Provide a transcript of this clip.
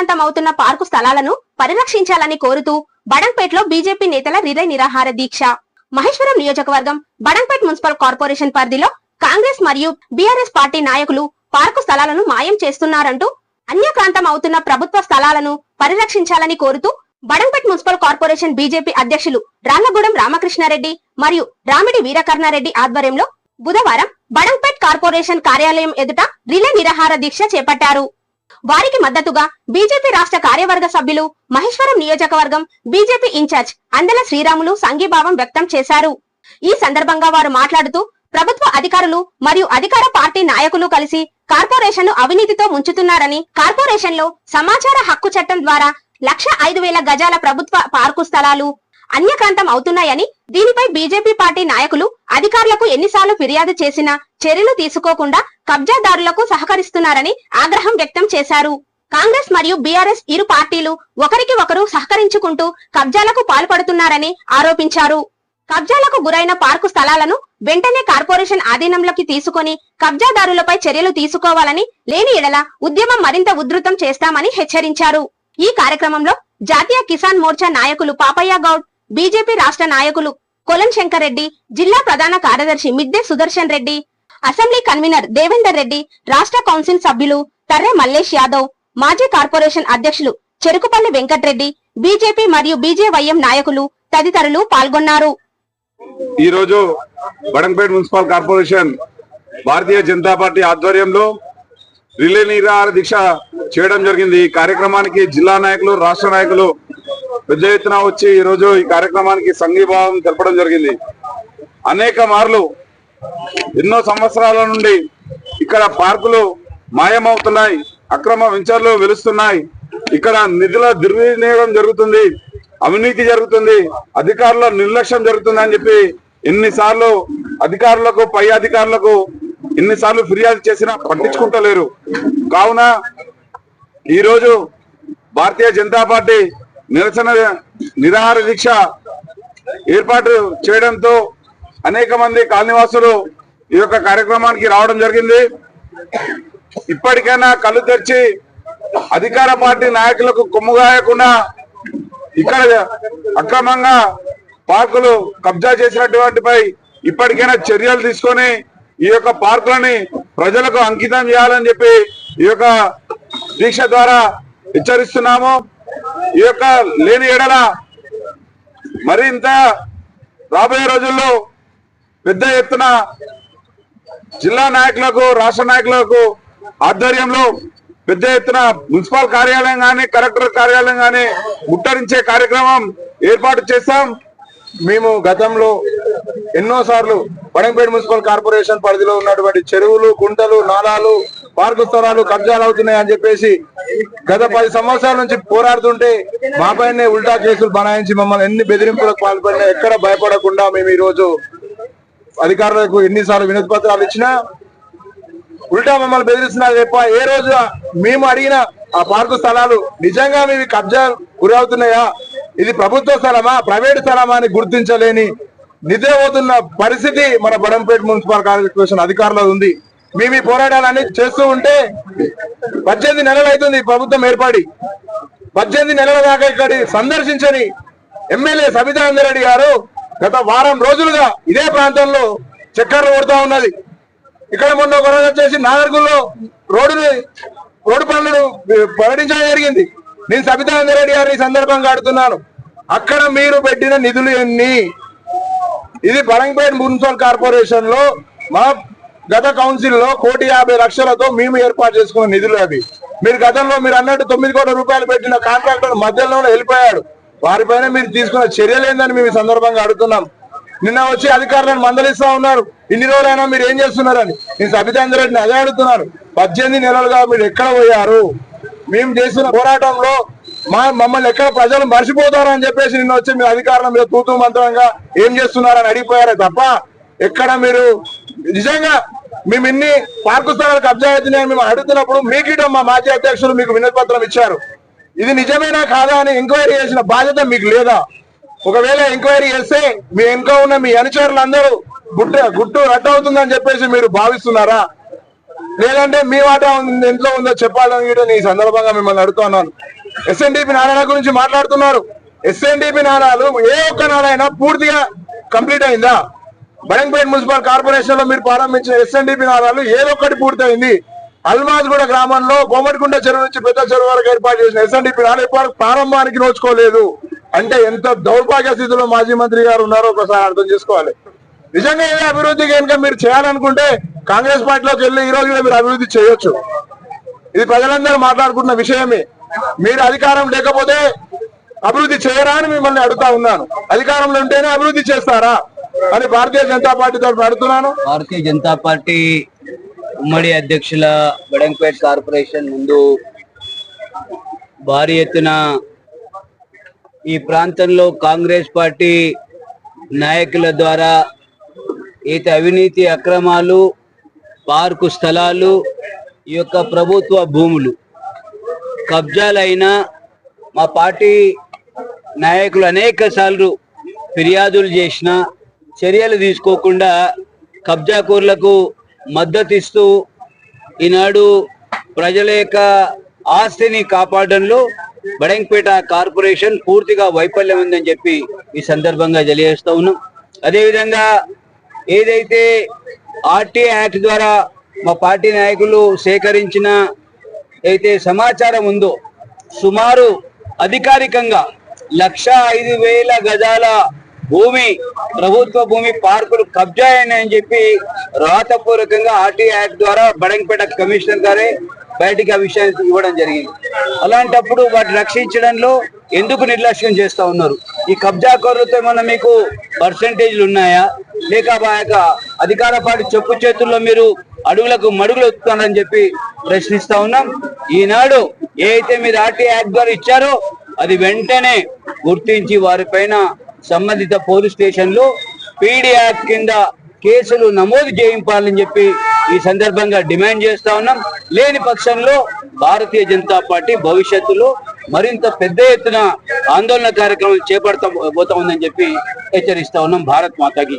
ప్రాంతం అవుతున్న పార్కు స్థలాలను పరిరక్షించాలని కోరుతూ బడంపేటలో బీజేపీ నేతల రిలే నిరాహార దీక్ష. మహేశ్వరం నియోజకవర్గం బడంపేట్ మున్సిపల్ కార్పొరేషన్ పరిధిలో కాంగ్రెస్ మరియు బీఆర్ఎస్ పార్టీ నాయకులు పార్కు స్థలాలను మాయం చేస్తున్నారంటూ అన్యక్రాంతం అవుతున్న ప్రభుత్వ స్థలాలను పరిరక్షించాలని కోరుతూ బడంపేట్ మున్సిపల్ కార్పొరేషన్ బీజేపీ అధ్యక్షులు రాళ్ళగూడెం రామకృష్ణారెడ్డి మరియు రామిడి వీరకర్ణారెడ్డి ఆధ్వర్యంలో బుధవారం బడంపేట్ కార్పొరేషన్ కార్యాలయం ఎదుట రిలే నిరాహార దీక్ష చేపట్టారు. వారికి మద్దతుగా బీజేపీ రాష్ట్ర కార్యవర్గ సభ్యులు మహేశ్వరం నియోజకవర్గం బీజేపీ ఇన్ఛార్జ్ అందల శ్రీరాములు సంఘీభావం వ్యక్తం చేశారు. ఈ సందర్భంగా వారు మాట్లాడుతూ ప్రభుత్వ అధికారులు మరియు అధికార పార్టీ నాయకులు కలిసి కార్పొరేషన్ను అవినీతితో ముంచుతున్నారని కార్పొరేషన్లో సమాచార హక్కు చట్టం ద్వారా లక్ష ఐదు వేల గజాల ప్రభుత్వ పార్కు స్థలాలు అన్యక్రాంతం అవుతున్నాయని దీనిపై బీజేపీ పార్టీ నాయకులు అధికారులకు ఎన్నిసార్లు ఫిర్యాదు చేసినా చర్యలు తీసుకోకుండా కబ్జాదారులకు సహకరిస్తున్నారని ఆగ్రహం వ్యక్తం చేశారు. కాంగ్రెస్ మరియు బీఆర్ఎస్ ఇరు పార్టీలు ఒకరికి ఒకరు సహకరించుకుంటూ కబ్జాలకు పాల్పడుతున్నారని ఆరోపించారు. కబ్జాలకు గురైన పార్కు స్థలాలను వెంటనే కార్పొరేషన్ ఆధీనంలోకి తీసుకొని కబ్జాదారులపై చర్యలు తీసుకోవాలని లేని ఎడల ఉద్యమం మరింత ఉధృతం చేస్తామని హెచ్చరించారు. ఈ కార్యక్రమంలో జాతీయ కిసాన్ మోర్చా నాయకులు పాపయ్య గౌడ్ బీజేపీ రాష్ట్ర నాయకులు కొలం శంకర్ రెడ్డి జిల్లా ప్రధాన కార్యదర్శి మిద్దె సుదర్శన్ రెడ్డి అసెంబ్లీ కన్వీనర్ దేవేందర్ రెడ్డి రాష్ట్ర కౌన్సిల్ సభ్యులు తర్రె మల్లేష్ యాదవ్ మాజీ కార్పొరేషన్ అధ్యక్షులు చెరుకుపల్లి వెంకట్రెడ్డి బీజేపీ మరియు బీజేవైఎం నాయకులు తదితరులు పాల్గొన్నారు. ఈ రోజు Badampet municipal corporation Bharatiya Janata party ఆధ్వర్యంలో రిలే నిరాహార దీక్ష చేయడం జరిగింది. ఈ కార్యక్రమానికి జిల్లా నాయకులు రాష్ట్ర నాయకులు పెద్ద ఎత్తున వచ్చి ఈ రోజు ఈ కార్యక్రమానికి సంఘీభావం తెలపడం జరిగింది. అనేక మార్లు ఎన్నో సంవత్సరాల నుండి ఇక్కడ పార్కులు మాయమవుతున్నాయి అక్రమ వెంచర్లు వెలుస్తున్నాయి. ఇక్కడ నిధుల దుర్వినియోగం జరుగుతుంది అవినీతి జరుగుతుంది అధికారుల నిర్లక్ష్యం జరుగుతుంది అని చెప్పి ఎన్నిసార్లు అధికారులకు పై అధికారులకు ఎన్నిసార్లు ఫిర్యాదు చేసినా పట్టించుకుంటలేరు. కావున ఈరోజు భారతీయ జనతా పార్టీ నిరసన నిరాహార దీక్ష ఏర్పాటు చేయడంతో అనేక మంది కాలనివాసులు ఈ యొక్క కార్యక్రమానికి రావడం జరిగింది. ఇప్పటికైనా కళ్ళు తెరిచి అధికార పార్టీ నాయకులకు కొమ్ముగాయకుండా ఇక్కడ అక్రమంగా పార్కులు కబ్జా చేసినటువంటిపై ఇప్పటికైనా చర్యలు తీసుకొని ఈ యొక్క పార్కులని ప్రజలకు అంకితం చేయాలని చెప్పి ఈ యొక్క దీక్ష ద్వారా హెచ్చరిస్తున్నాము. ఈ యొక్క లేని ఎడల మరింత రాబోయే రోజుల్లో పెద్ద ఎత్తున జిల్లా నాయకులకు రాష్ట్ర నాయకులకు ఆధ్వర్యంలో పెద్ద ఎత్తున మున్సిపల్ కార్యాలయం కానీ కలెక్టర్ కార్యాలయం కానీ ముట్టరించే కార్యక్రమం ఏర్పాటు చేస్తాం. మేము గతంలో ఎన్నోసార్లు వడంపేట మున్సిపల్ కార్పొరేషన్ పరిధిలో ఉన్నటువంటి చెరువులు గుంటలు నాలాలు పార్కు స్థలాలు కబ్జాలు అవుతున్నాయి అని చెప్పేసి గత పది సంవత్సరాల నుంచి పోరాడుతుంటే మాపైనే ఉల్టా కేసులు బనాయించి మమ్మల్ని ఎన్ని బెదిరింపులకు పాల్పడినా ఎక్కడ భయపడకుండా మేము ఈ రోజు అధికారులకు ఎన్నిసార్లు వినతి పత్రాలు ఇచ్చినా ఉల్టా మమ్మల్ని బెదిరిస్తున్నారు తప్ప ఏ రోజు మేము అడిగిన ఆ పార్కు స్థలాలు నిజంగా మేము కబ్జా గురవుతున్నాయా? ఇది ప్రభుత్వ స్థలమా? ప్రైవేట్ స్థలమా అని గుర్తించలేని నిద్రపోతున్న పరిస్థితి మన బడంపేట మున్సిపల్ కార్పొరేషన్ అధికారులు ఉంది. మేము ఈ పోరాటాలన్నీ చేస్తూ ఉంటే పద్దెనిమిది నెలలు అవుతుంది ప్రభుత్వం ఏర్పడి. పద్దెనిమిది నెలల దాకా ఇక్కడ సందర్శించని ఎమ్మెల్యే సబితానంద రెడ్డి గారు గత వారం రోజులుగా ఇదే ప్రాంతంలో చక్కర్లు కొడుతూ ఉన్నది. ఇక్కడ మొన్న ఒక రోజు వచ్చేసి నాగర్గుల్లో రోడ్డుని రోడ్డు పనులను ప్రకటించడం జరిగింది. నేను సబితానంద రెడ్డి గారిని సందర్భంగా అడుగుతున్నాను. అక్కడ మీరు పెట్టిన నిధులు ఎన్ని? ఇది బరంపేట మున్సిపల్ కార్పొరేషన్లో మా గత కౌన్సిల్లో కోటి యాభై లక్షలతో మేము ఏర్పాటు చేసుకున్న నిధులు అవి. మీరు గతంలో మీరు అన్నట్టు తొమ్మిది కోట్ల రూపాయలు పెట్టిన కాంట్రాక్టర్ మధ్యలో వెళ్ళిపోయాడు. వారిపైన మీరు తీసుకున్న చర్యలు ఏందని మేము సందర్భంగా అడుగుతున్నాం. నిన్న వచ్చి అధికారులను మందలిస్తా ఉన్నారు. ఇన్ని రోజులైనా మీరు ఏం చేస్తున్నారని. నేను సబితాంద్ర రెడ్డిని అదే అడుగుతున్నాను పద్దెనిమిది నెలలుగా మీరు ఎక్కడ పోయారు? మేము చేస్తున్న పోరాటంలో మా మమ్మల్ని ఎక్కడ ప్రజలు మర్చిపోతారు అని చెప్పేసి నిన్న వచ్చి మీరు అధికారుల మీద తూతూ మంత్రంగా ఏం చేస్తున్నారని అడిగిపోయారే తప్ప ఎక్కడ మీరు నిజంగా మేము ఇన్ని పార్కు స్థలాలు కబ్జా అవుతున్నాయని మేము అడుగుతున్నప్పుడు మీకు మా మాజీ అధ్యక్షులు మీకు వినతిపత్రం ఇచ్చారు. ఇది నిజమేనా కాదా అని ఎంక్వైరీ చేసిన బాధ్యత మీకు లేదా? ఒకవేళ ఎంక్వైరీ చేస్తే మీ వెనుక ఉన్న మీ అనుచరులందరూ గుట్ట గుట్టు రద్దు అవుతుందని చెప్పేసి మీరు భావిస్తున్నారా? లేదంటే మీ వాటా ఉంది- ఉందో చెప్పాలని ఈ సందర్భంగా మిమ్మల్ని అడుగుతున్నాను ఎస్ఎన్డిపి నాణాల గురించి మాట్లాడుతున్నారు. ఎస్ఎన్డిపి నాణాలు ఏ ఒక్క నాడైనా పూర్తిగా కంప్లీట్ అయిందా? బడంపేట మున్సిపల్ కార్పొరేషన్లో మీరు ప్రారంభించిన ఎస్ఎన్డిపి ఏదో ఏదొక్కటి పూర్తయింది. అల్మాజ్గూడ గ్రామంలో గోమటిగుండ చెరువు నుంచి పెద్ద చెరువు వరకు ఏర్పాటు చేసిన ఎస్ఎన్డిపి నాడు ఇప్పటివరకు ప్రారంభానికి నోచుకోలేదు. అంటే ఎంత దౌర్భాగ్య స్థితిలో మాజీ మంత్రి గారు ఉన్నారో ఒకసారి అర్థం చేసుకోవాలి. నిజంగా ఏ అభివృద్ధి కనుక మీరు చేయాలనుకుంటే కాంగ్రెస్ పార్టీలోకి వెళ్ళి ఈ రోజు మీరు అభివృద్ధి చేయొచ్చు. ఇది ప్రజలందరూ మాట్లాడుకుంటున్న విషయమే. మీరు అధికారం లేకపోతే అభివృద్ధి చేయరా అని మిమ్మల్ని అడుగుతా ఉన్నాను. అధికారంలో ఉంటేనే అభివృద్ధి చేస్తారా? అని భారతీయ జనతా పార్టీ తరఫున అడుగుతున్నాను భారతీయ జనతా పార్టీ ఉమ్మడి అధ్యక్షుల బడంపేట్ కార్పొరేషన్ ముందు భారీ ఎత్తున ఈ ప్రాంతంలో కాంగ్రెస్ పార్టీ నాయకుల ద్వారా ఈత అవినీతి అక్రమాలు పార్కు స్థలాలు ఈ యొక్క ప్రభుత్వ భూములు కబ్జాలైన మా పార్టీ నాయకులు అనేక సార్లు ఫిర్యాదులు చేసిన చర్యలు తీసుకోకుండా కబ్జాకూర్లకు మద్దతు ఇస్తూ ఈనాడు ప్రజల యొక్క ఆస్తిని కాపాడడంలో బడంపేట కార్పొరేషన్ పూర్తిగా వైఫల్యం ఉందని చెప్పి ఈ సందర్భంగా తెలియజేస్తా ఉన్నాం. అదేవిధంగా ఏదైతే ఆర్టీ యాక్ట్ ద్వారా మా పార్టీ నాయకులు సేకరించిన అయితే సమాచారం ఉందో సుమారు అధికారికంగా లక్ష ఐదు వేల గజాల భూమి ప్రభుత్వ భూమి పార్కులు కబ్జా అయినాయని చెప్పి రాతపూర్వకంగా ఆర్టీ యాక్ట్ ద్వారా బడంపేట కమిషనర్ గారే బయటికి ఆ విషయాన్ని ఇవ్వడం జరిగింది. అలాంటప్పుడు వాటిని రక్షించడంలో ఎందుకు నిర్లక్ష్యం చేస్తూ ఉన్నారు? ఈ కబ్జాకారులతో ఏమన్నా మీకు పర్సంటేజ్లు ఉన్నాయా? లేక మా యొక్క అధికార పార్టీ చెప్పు చేతుల్లో మీరు అడుగులకు మడుగులు వస్తున్నారని చెప్పి ప్రశ్నిస్తా ఉన్నాం. ఈనాడు ఏ అయితే మీరు ఆర్టీ యాక్ట్ ద్వారా ఇచ్చారో అది వెంటనే గుర్తించి వారిపైన సంబంధిత పోలీస్ స్టేషన్లు పీడీ యాక్ట్ కింద కేసులు నమోదు చేయింపాలని చెప్పి ఈ సందర్భంగా డిమాండ్ చేస్తా ఉన్నాం. లేని పక్షంలో భారతీయ జనతా పార్టీ భవిష్యత్తులో మరింత పెద్ద ఎత్తున ఆందోళన కార్యక్రమం చేపడతా పోతా ఉందని చెప్పి హెచ్చరిస్తా ఉన్నాం భారత్ మాతాకి.